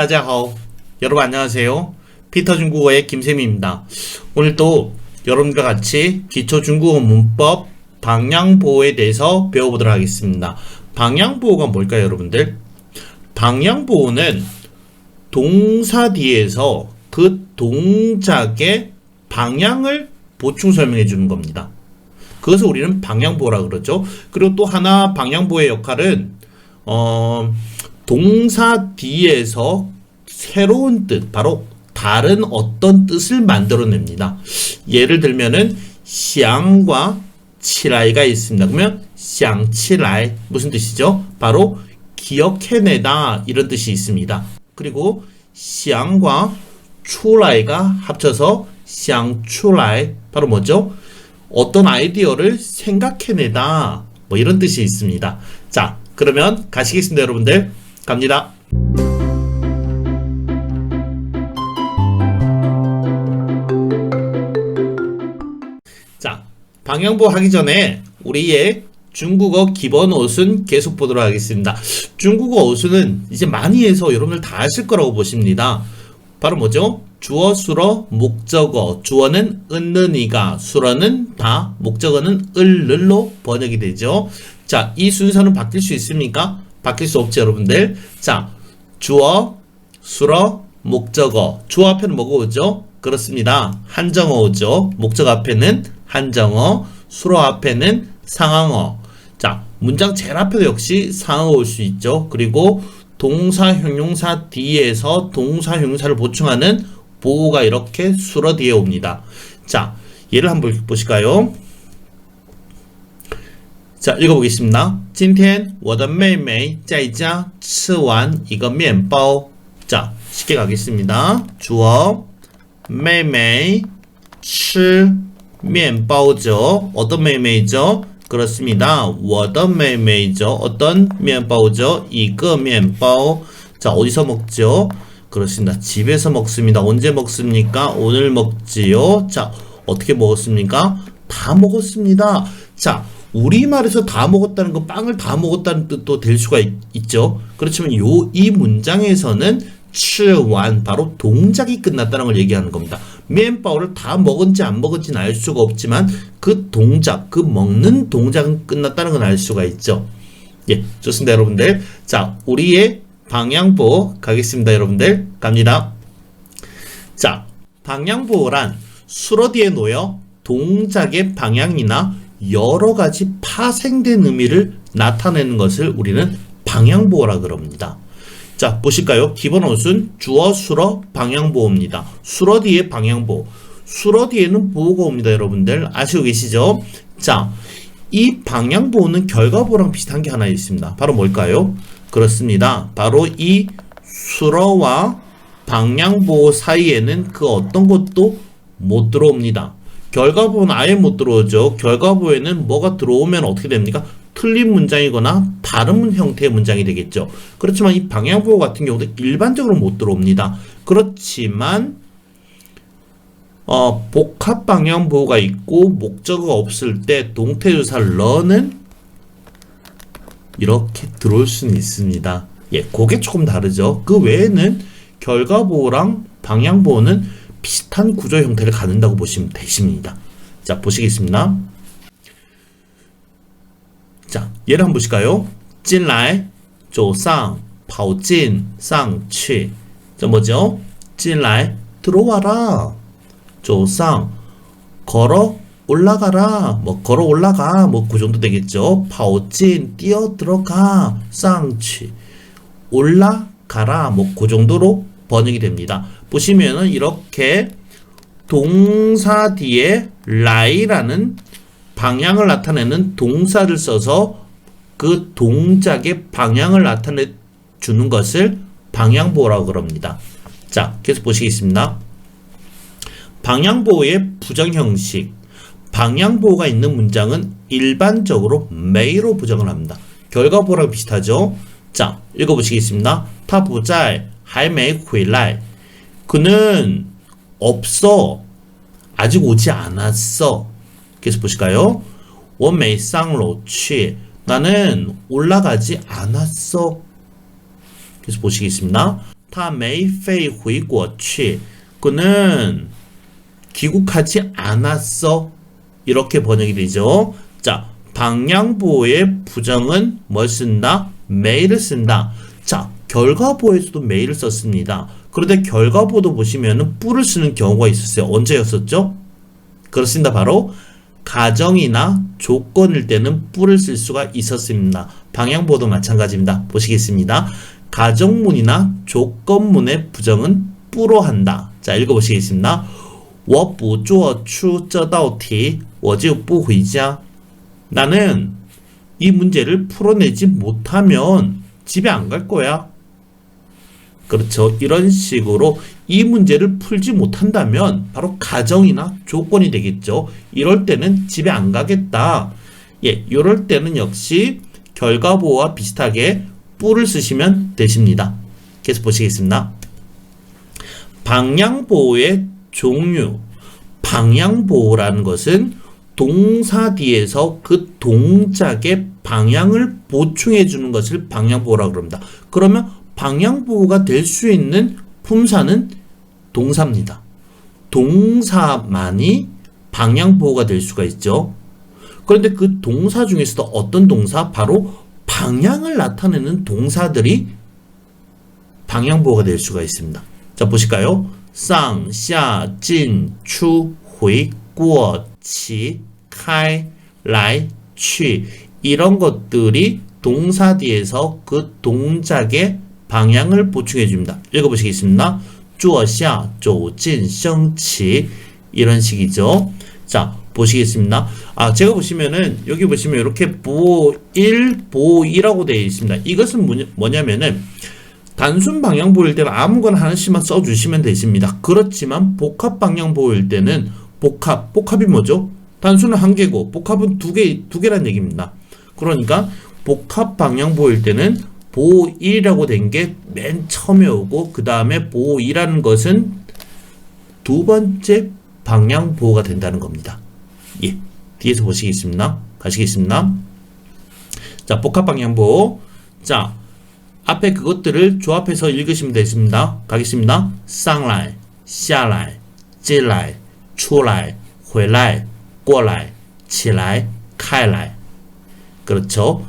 다자하오 여러분 안녕하세요. 피터 중국어의 김쌤입니다. 오늘도 여러분과 같이 기초 중국어 문법 방향보호에 대해서 배워보도록 하겠습니다. 방향보호가 뭘까요, 여러분들? 방향보호는 동사 뒤에서 그 동작의 방향을 보충 설명해 주는 겁니다. 그것을 우리는 방향보호라 그러죠. 그리고 또 하나 방향보호의 역할은 어, 동사 뒤에서 새로운 뜻, 바로 다른 어떤 뜻을 만들어냅니다. 예를 들면은 샹과 치라이가 있습니다. 그러면 샹치라이 무슨 뜻이죠? 바로 기억해내다 이런 뜻이 있습니다. 그리고 샹과 추라이가 합쳐서 샹추라이 바로 뭐죠? 어떤 아이디어를 생각해내다 뭐 이런 뜻이 있습니다. 자, 그러면 가시겠습니다, 여러분들. 갑니다. 자, 방향보 하기 전에 우리의 중국어 기본 어순 계속 보도록 하겠습니다. 중국어 어순은 이제 많이 해서 여러분들 다 아실 거라고 보십니다. 바로 뭐죠? 주어, 수어, 목적어. 주어는 은는이가, 수어는 다, 목적어는 을를로 번역이 되죠. 자, 이 순서는 바뀔 수 있습니까? 바뀔 수 없죠, 여러분들. 자, 주어, 수어, 목적어. 주어 앞에는 뭐가 오죠? 그렇습니다. 한정어 오죠. 목적어 앞에는 한정어, 수어 앞에는 상황어. 자, 문장 제일 앞에도 역시 상황어 올 수 있죠. 그리고 동사, 형용사 뒤에서 동사, 형용사를 보충하는 보호가 이렇게 수어 뒤에 옵니다. 자, 예를 한번 보실까요? 자, 읽어보겠습니다. 今天我的妹妹在家吃完一个面包. 자, 쉽게 가겠습니다. 주어, 妹妹吃面包죠. 어떤 妹妹죠? 그렇습니다. 我的妹妹죠. 어떤 面包죠? 一个面包. 자, 어디서 먹죠? 그렇습니다. 집에서 먹습니다. 언제 먹습니까? 오늘 먹지요. 자, 어떻게 먹었습니까? 다 먹었습니다. 자, 우리말에서 다 먹었다는 거 빵을 다 먹었다는 뜻도 될 수가 있, 죠 그렇지만 요 이 문장에서는 吃完 바로 동작이 끝났다는 걸 얘기하는 겁니다. 면바오를 다 먹은지 안 먹은지는 알 수가 없지만 그 동작, 그 먹는 동작은 끝났다는 건 알 수가 있죠. 예, 좋습니다, 여러분들. 자, 우리의 방향보 가겠습니다, 여러분들. 갑니다. 자, 방향보란 수로 뒤에 놓여 동작의 방향이나 여러 가지 파생된 의미를 나타내는 것을 우리는 방향보호라 그럽니다. 자, 보실까요? 기본 어순 주어 수러 방향보호입니다. 수러 뒤에 방향보호. 수러 뒤에는 보호가 옵니다, 여러분들. 아시고 계시죠? 자, 이 방향보호는 결과보호랑 비슷한 게 하나 있습니다. 바로 뭘까요? 그렇습니다. 바로 이 수러와 방향보호 사이에는 그 어떤 것도 못 들어옵니다. 결과보호는 아예 못 들어오죠. 결과보호에는 뭐가 들어오면 어떻게 됩니까? 틀린 문장이거나 다른 형태의 문장이 되겠죠. 그렇지만 이 방향보호 같은 경우도 일반적으로 못 들어옵니다. 그렇지만 어, 복합 방향보호가 있고 목적어가 없을 때 동태조사 러는 이렇게 들어올 수는 있습니다. 예, 그게 조금 다르죠. 그 외에는 결과보호랑 방향보호는 비슷한 구조 형태를 갖는다고 보시면 되십니다. 자, 보시겠습니다. 자, 예를 한번 보실까요? 进来,走上,跑进,上去. 자, 뭐죠? 进来, 들어와라. 走上, 걸어 올라가라. 뭐 걸어 올라가. 뭐 그 정도 되겠죠. 跑进, 뛰어 들어가. 上去, 올라가라. 뭐 그 정도로 번역이 됩니다. 보시면은 이렇게 동사 뒤에 라이라는 방향을 나타내는 동사를 써서 그 동작의 방향을 나타내 주는 것을 방향보호라고 그럽니다. 자, 계속 보시겠습니다. 방향보호의 부정 형식. 방향보호가 있는 문장은 일반적으로 매로 부정을 합니다. 결과보호랑 비슷하죠? 자, 읽어보시겠습니다. 他不在,还没回来. 그는 없어. 아직 오지 않았어. 계속 보실까요? 我没上楼去. 나는 올라가지 않았어. 계속 보시겠습니다. 他没飞回国去. 그는 귀국하지 않았어. 이렇게 번역이 되죠. 자, 방향보의 부정은 뭘 쓴다? 메일을 쓴다. 자, 결과보에서도 메일을 썼습니다. 그런데 결과보도 보시면은 뿔을 쓰는 경우가 있었어요. 언제였었죠? 그렇습니다. 바로 가정이나 조건일 때는 뿔을 쓸 수가 있었습니다. 방향보도 마찬가지입니다. 보시겠습니다. 가정문이나 조건문의 부정은 뿌로 한다. 자, 읽어보시겠습니다. 我不做出这道题,我就不回家. 나는 이 문제를 풀어내지 못하면 집에 안 갈 거야. 그렇죠. 이런 식으로 이 문제를 풀지 못한다면 바로 가정이나 조건이 되겠죠. 이럴 때는 집에 안 가겠다. 예, 이럴 때는 역시 결과보호와 비슷하게 뿔을 쓰시면 되십니다. 계속 보시겠습니다. 방향보호의 종류. 방향보호라는 것은 동사 뒤에서 그 동작의 방향을 보충해 주는 것을 방향보호라고 합니다. 그러면 방향보호가 될 수 있는 품사는 동사입니다. 동사만이 방향보호가 될 수가 있죠. 그런데 그 동사 중에서도 어떤 동사? 바로 방향을 나타내는 동사들이 방향보호가 될 수가 있습니다. 자, 보실까요? 상, 샤, 진, 추, 회, 구, 치, 카이, 라이, 취 이런 것들이 동사 뒤에서 그 동작의 방향을 보충해 줍니다. 읽어보시겠습니다. 주어샤 조진 성치 이런 식이죠. 자 보시겠습니다. 아 제가 보시면은 여기 보시면 이렇게 보일 보이라고 되어 있습니다. 이것은 뭐냐면은 단순 방향 보일 때는 아무거나 하나씩만 써주시면 되십니다. 그렇지만 복합 방향 보일 때는 복합 복합이 뭐죠? 단순은 한 개고 복합은 두 개 두 개란 얘기입니다. 그러니까 복합 방향 보일 때는 보호 1이라고 된 게 맨 처음이 오고 그 다음에 보호 2라는 것은 두 번째 방향 보호가 된다는 겁니다. 예, 뒤에서 보시겠습니다. 가시겠습니다. 자, 복합 방향 보호. 자, 앞에 그것들을 조합해서 읽으시면 되겠습니다. 가겠습니다. 쌍라이, 샤라이, 찌라이, 추라이, 회라이, 꼬라이, 치라이, 카라이. 그렇죠.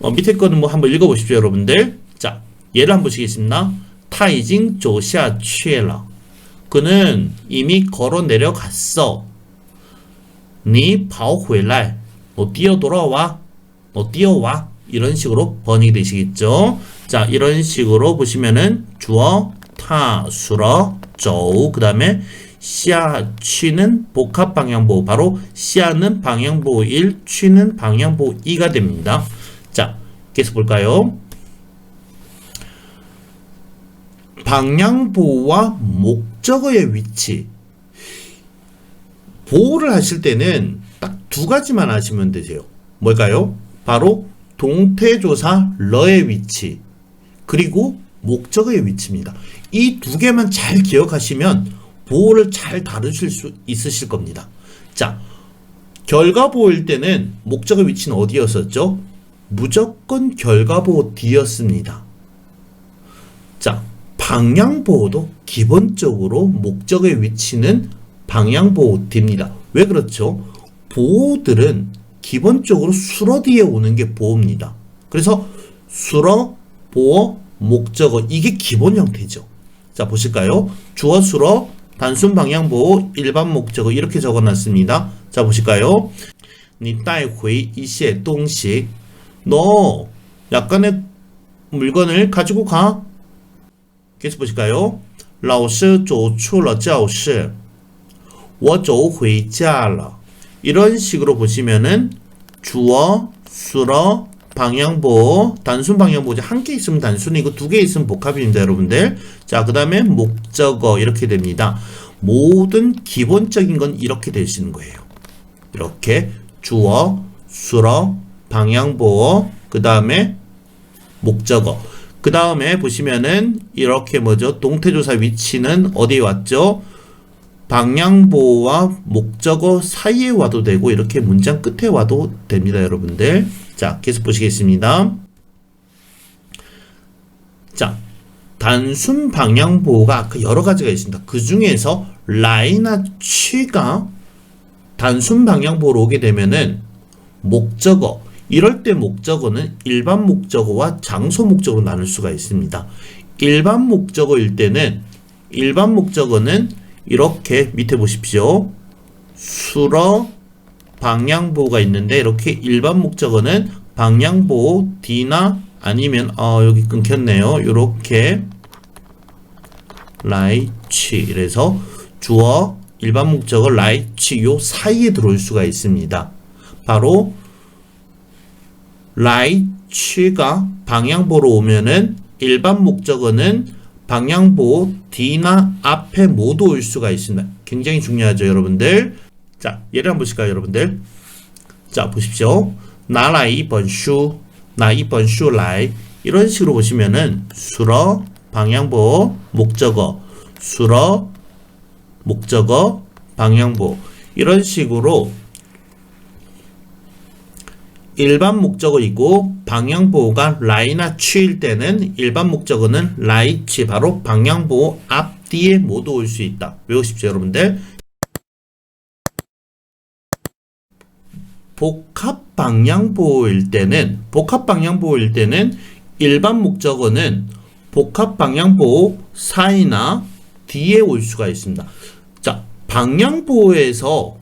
어, 밑에 거는 뭐 한번 읽어보십시오, 여러분들. 자, 예를 한번 보시겠습니다. 他已经走下去了. 그는 이미 걸어 내려갔어. 你跑回来. 너 뛰어 돌아와. 너 뛰어와. 이런 식으로 번역이 되시겠죠. 자, 이런 식으로 보시면은 주어, 타, 수러, 저우, 그 다음에 시아, 취는 복합 방향보호. 바로 시아는 방향보호 1, 취는 방향보호 2가 됩니다. 자, 계속 볼까요? 방향보호와 목적어의 위치. 보호를 하실 때는 딱 두 가지만 하시면 되세요. 뭘까요? 바로 동태조사 러의 위치 그리고 목적어의 위치입니다. 이 두 개만 잘 기억하시면 보호를 잘 다루실 수 있으실 겁니다. 자, 결과 보호일 때는 목적의 위치는 어디였었죠? 무조건 결과 보호 D였습니다. 자, 방향 보호도 기본적으로 목적의 위치는 방향 보호 D입니다. 왜 그렇죠? 보호들은 기본적으로 수러 뒤에 오는 게 보호입니다. 그래서 수러, 보호, 목적어 이게 기본 형태죠. 자 보실까요? 주어 수러, 단순 방향 보호, 일반 목적어 이렇게 적어놨습니다. 자 보실까요? 你带回一些东西. 너 약간의 물건을 가지고 가. 계속 보실까요? 老师走出了教室.我走回家了. 이런 식으로 보시면은 주어, 수러, 방향보, 단순 방향보죠. 한 개 있으면 단순이고 두 개 있으면 복합입니다, 여러분들. 자, 그 다음에 목적어 이렇게 됩니다. 모든 기본적인 건 이렇게 되시는 거예요. 이렇게 주어, 수러, 방향보어, 그 다음에 목적어. 그 다음에 보시면은 이렇게 뭐죠? 동태조사 위치는 어디에 왔죠? 방향보호와 목적어 사이에 와도 되고 이렇게 문장 끝에 와도 됩니다, 여러분들. 자, 계속 보시겠습니다. 자, 단순 방향보호가 그 여러 가지가 있습니다. 그 중에서 라이나 취가 단순 방향보호로 오게 되면은 목적어 이럴 때 목적어는 일반 목적어와 장소 목적어로 나눌 수가 있습니다. 일반 목적어일 때는 일반 목적어는 이렇게 밑에 보십시오. 수러 방향보호가 있는데 이렇게 일반 목적어는 방향보호 D나 아니면 어 여기 끊겼네요. 이렇게 라이치 이래서 주어 일반 목적어 라이치 요 사이에 들어올 수가 있습니다. 바로 라이치가 방향보로 오면은 일반 목적어는 방향보 D나 앞에 모두 올 수가 있습니다. 굉장히 중요하죠, 여러분들. 자, 예를 한번 보실까요, 여러분들? 자, 보십시오. 나라이 번슈, 나이 번슈 라이 이런 식으로 보시면은 수러 방향보 목적어, 수러 목적어 방향보 이런 식으로 일반 목적어이고 방향보호가 라이나 취일 때는 일반 목적어는 라이치 바로 방향보호 앞뒤에 모두 올 수 있다. 외우십시오, 여러분들. 복합 방향보호일 때는 복합 방향보호일 때는 일반 목적어는 복합 방향보호 사이나 뒤에 올 수가 있습니다. 자, 방향보호에서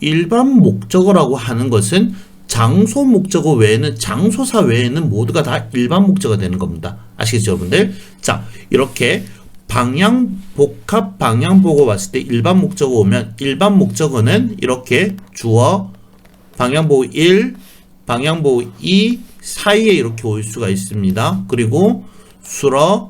일반 목적어라고 하는 것은 장소 목적어 외에는 장소사 외에는 모두가 다 일반 목적어가 되는 겁니다. 아시겠죠, 여러분들? 자, 이렇게 방향 복합 방향 보고 왔을 때 일반 목적어 오면 일반 목적어는 이렇게 주어 방향 보호 1, 방향 보호 2 사이에 이렇게 올 수가 있습니다. 그리고 수러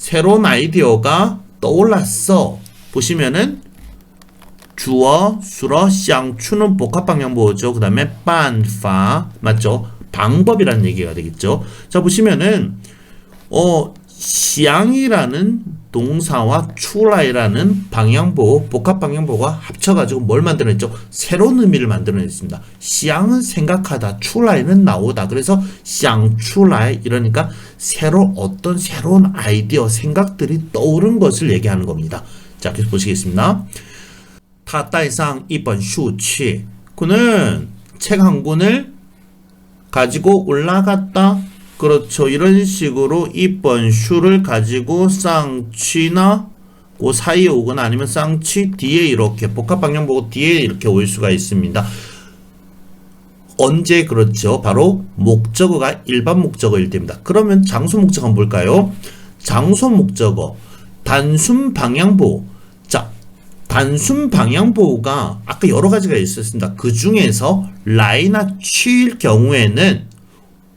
새로운 아이디어가 떠올랐어. 보시면은 주어, 수러, 쌍추는 복합 방향 보호죠. 그 다음에 반파 맞죠? 방법이라는 얘기가 되겠죠. 자 보시면은 어 시앙이라는 동사와 출라이라는 방향보호, 복합방향보호가 합쳐가지고 뭘 만들어냈죠? 새로운 의미를 만들어냈습니다. 시앙은 생각하다, 출라이는 나오다. 그래서 시양, 출라이 이러니까 새로 어떤 새로운 아이디어, 생각들이 떠오른 것을 얘기하는 겁니다. 자, 계속 보시겠습니다. 타따이상 이번 슈치 그는 책 한 권을 가지고 올라갔다. 그렇죠. 이런 식으로 이번 슈를 가지고 쌍취나 그 사이에 오거나 아니면 쌍취 뒤에 이렇게 복합 방향 보고 뒤에 이렇게 올 수가 있습니다. 언제 그렇죠? 바로 목적어가 일반 목적어일 때입니다. 그러면 장소 목적어 한번 볼까요? 장소 목적어 단순 방향보 자 단순 방향보호가 아까 여러 가지가 있었습니다. 그 중에서 라이나 취일 경우에는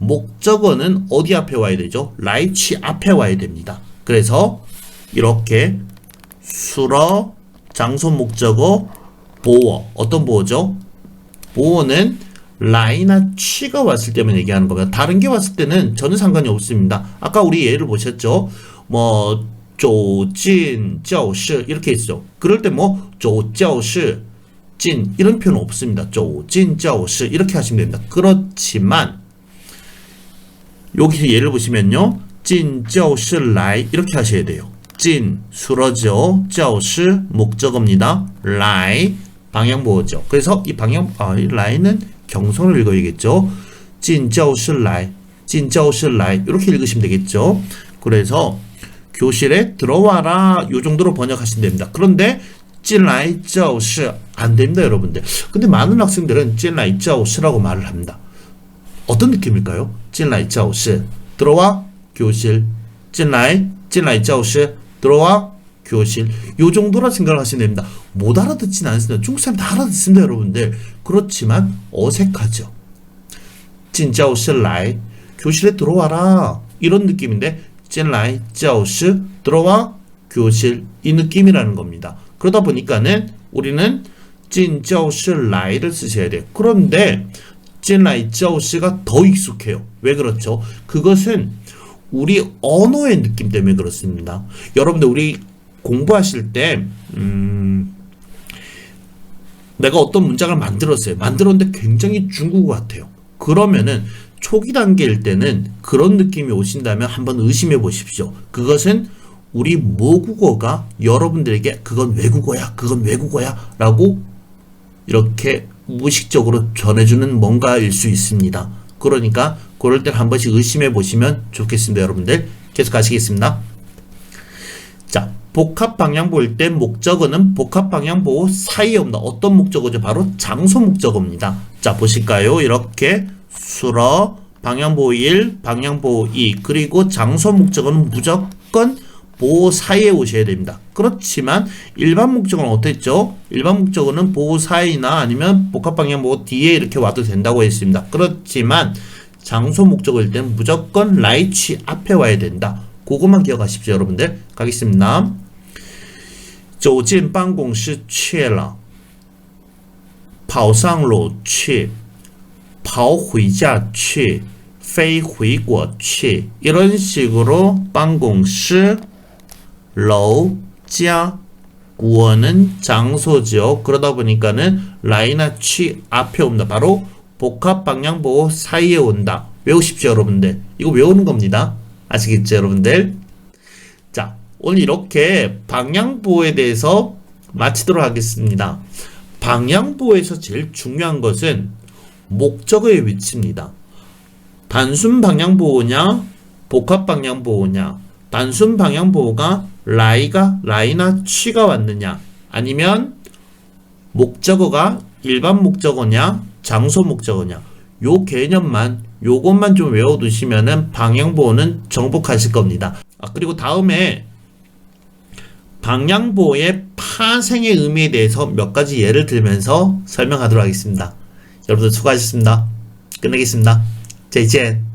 목적어는 어디 앞에 와야 되죠? 라이치 앞에 와야 됩니다. 그래서 이렇게 수러 장소 목적어 보어 어떤 보어죠? 보어는 라이나 취가 왔을 때만 얘기하는 겁니다. 다른 게 왔을 때는 전혀 상관이 없습니다. 아까 우리 예를 보셨죠? 뭐 조진教室 이렇게 있죠. 그럴 때 뭐 조教室 진 이런 표현 없습니다. 조진 教室 이렇게 하시면 됩니다. 그렇지만 여기서 예를 보시면요. 진, 쩌시, 라이 이렇게 하셔야 돼요. 진, 수러죠. 쩌시, 목적어입니다. 라이, 방향보호죠. 그래서 이 방향, 아, 이 라이는 경선을 읽어야겠죠. 진, 쩌시, 라이, 진, 쩌시, 라이 이렇게 읽으시면 되겠죠. 그래서 교실에 들어와라 요 정도로 번역하시면 됩니다. 그런데 찐라이 짜오시 안 됩니다, 여러분들. 근데 많은 학생들은 찐라이 짜오시라고 말을 합니다. 어떤 느낌일까요? 进来教室 들어와 교실 进来进来教室 들어와 교실 요 정도라 생각을 하시면 됩니다. 못 알아듣지는 않습니다. 중국 사람 다 알아듣습니다, 여러분들. 그렇지만 어색하죠. 进教室来 교실에 들어와라 이런 느낌인데 进来教室 들어와 교실 이 느낌이라는 겁니다. 그러다 보니까는 우리는 进教室来를 쓰셔야 돼요. 그런데 박제나 이자오 씨가 더 익숙해요. 왜 그렇죠? 그것은 우리 언어의 느낌 때문에 그렇습니다. 여러분들 우리 공부하실 때 음, 내가 어떤 문장을 만들었어요. 만들었는데 굉장히 중국어 같아요. 그러면은 초기 단계일 때는 그런 느낌이 오신다면 한번 의심해 보십시오. 그것은 우리 모국어가 여러분들에게 그건 외국어야, 그건 외국어야 라고 이렇게 무의식적으로 전해주는 뭔가일 수 있습니다. 그러니까 그럴 때 한 번씩 의심해 보시면 좋겠습니다. 여러분들 계속 가시겠습니다. 자, 복합 방향보일 때 목적어는 복합 방향보 사이에 없는 어떤 목적어죠? 바로 장소 목적어입니다. 자, 보실까요? 이렇게 수러, 방향보 1, 방향보 2, 그리고 장소 목적어는 무조건 보호 사이에 오셔야 됩니다. 그렇지만 일반 목적어는 어땠죠? 일반 목적어는 보호 사이나 아니면 복합 방향보 뒤에 이렇게 와도 된다고 했습니다. 그렇지만 장소 목적어일 때는 무조건 라이치 앞에 와야 된다. 그것만 기억하십시오, 여러분들. 가겠습니다. 走进办公室去了，跑上楼去，跑回家去，飞回国去. 이런 식으로办公室, 楼,家, 구어는 장소죠. 그러다 보니까는 라이나 취 앞에 온다. 바로 복합 방향 보호 사이에 온다. 외우십시오, 여러분들. 이거 외우는 겁니다. 아시겠죠, 여러분들? 자, 오늘 이렇게 방향 보호에 대해서 마치도록 하겠습니다. 방향 보호에서 제일 중요한 것은 목적어의 위치입니다. 단순 방향 보호냐, 복합 방향 보호냐, 단순 방향 보호가 라이가, 라이나 취가 왔느냐, 아니면 목적어가 일반 목적어냐, 장소 목적어냐, 요 개념만, 요것만 좀 외워두시면은 방향보호는 정복하실 겁니다. 아, 그리고 다음에 방향보호의 파생의 의미에 대해서 몇 가지 예를 들면서 설명하도록 하겠습니다. 여러분들 수고하셨습니다. 끝내겠습니다. 再见。